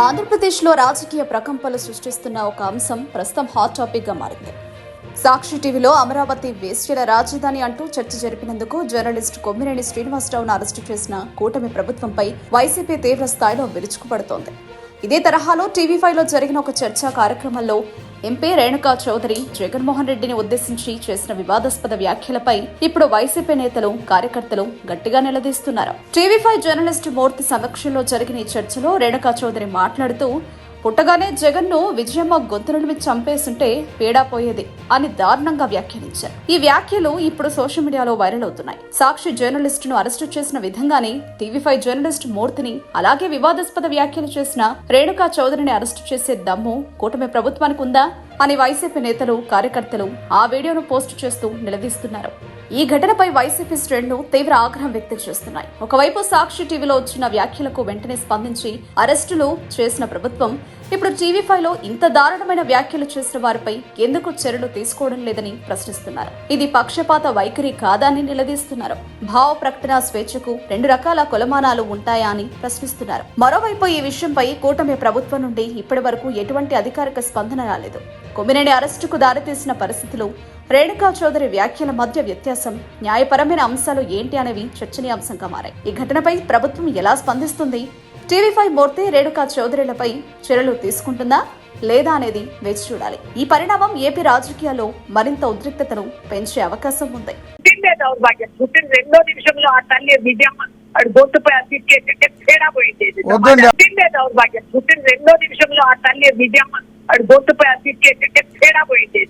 ఆంధ్రప్రదేశ్లో రాజకీయ ప్రకంపనలు సృష్టిస్తున్న ఒక అంశం ప్రస్తుతం హాట్ టాపిక్గా మారింది. సాక్షి టీవీలో అమరావతి వేశ్యల రాజధాని అంటూ చర్చ జరిపినందుకు జర్నలిస్ట్ కొమ్మినేని శ్రీనివాసరావును అరెస్టు చేసిన కూటమి ప్రభుత్వంపై వైసీపీ తీవ్ర స్థాయిలో విరుచుకుపడుతోంది. ఇదే తరహాలో టీవీ ఫైవ్లో జరిగిన ఒక చర్చా కార్యక్రమంలో ఎంపీ రేణుకా చౌదరి జగన్మోహన్ రెడ్డిని ఉద్దేశించి చేసిన వివాదాస్పద వ్యాఖ్యలపై ఇప్పుడు వైసీపీ నేతలు కార్యకర్తలు గట్టిగా నిలదీస్తున్నారు. టీవీ ఫైవ్ జర్నలిస్ట్ మూర్తి సమక్షంలో జరిగిన ఈ చర్చలో రేణుకా చౌదరి మాట్లాడుతూ పుట్టగానే జగన్ను విజయమ్మ గొంతులను చంపేస్తుంటే పీడా పోయేది అని దారుణంగా వ్యాఖ్యానించారు. ఈ వ్యాఖ్యలు ఇప్పుడు సోషల్ మీడియాలో వైరల్ అవుతున్నాయి. సాక్షి జర్నలిస్టును అరెస్టు చేసిన విధంగానే టీవీ ఫైవ్ జర్నలిస్ట్ మూర్తిని అలాగే వివాదాస్పద వ్యాఖ్యలు చేసిన రేణుకా చౌదరిని అరెస్టు చేసే దమ్ము కూటమి ప్రభుత్వానికి ఉందా అని వైసీపీ నేతలు కార్యకర్తలు ఆ వీడియోను పోస్ట్ చేస్తూ నిలదీస్తున్నారు. ఈ ఘటనపై వైసీపీ శ్రేణులు తీవ్ర ఆగ్రహం వ్యక్తం చేస్తున్నాయి. ఒకవైపు సాక్షి టీవీలో వచ్చిన వ్యాఖ్యలకు వెంటనే స్పందించి అరెస్టులు చేసిన ప్రభుత్వం ఇప్పుడు టీవీ ఫైవ్లో ఇంత దారుణమైన వ్యాఖ్యలు చేసిన వారిపై ఎందుకు చర్యలు తీసుకోవడం లేదని ప్రశ్నిస్తున్నారు. ఇది పక్షపాత వైఖరి కాదా అని నిలదీస్తున్నారు. భావ ప్రకటన స్వేచ్ఛకు రెండు రకాల కొలమానాలు ఉంటాయా అని ప్రశ్నిస్తున్నారు. మరోవైపు ఈ విషయంపై కూటమి ప్రభుత్వం నుండి ఇప్పటి వరకు ఎటువంటి అధికారిక స్పందన రాలేదు. కొమ్మినేని అరెస్టుకు దారితీసిన పరిస్థితులు రేణుకా చౌదరి వ్యాఖ్యల మధ్య వ్యత్యాసం న్యాయపరమైన అంశాలు ఏంటి అనేవి చర్చనీయాంశంగా మారాయి. ఈ ఘటనపై ప్రభుత్వం ఎలా స్పందిస్తుంది? టీవీ ఫైవ్ మూర్తి రేణుకా చౌదరిలపై చర్యలు తీసుకుంటుందా లేదా అనేది వేచి చూడాలి. ఈ పరిణామం ఏపీ రాజకీయాల్లో మరింత ఉద్రిక్తతను పెంచే అవకాశం ఉంది. రెండో నిమిషంలో ఆ తల్లి విజయమ్మ వాడు గొంతుపై తేడా పోయింది. పుట్టిందే దౌర్భాగ్యం పుట్టిన రెండో నిమిషంలో ఆ తల్లి గొంతుపై తేడా పోయింది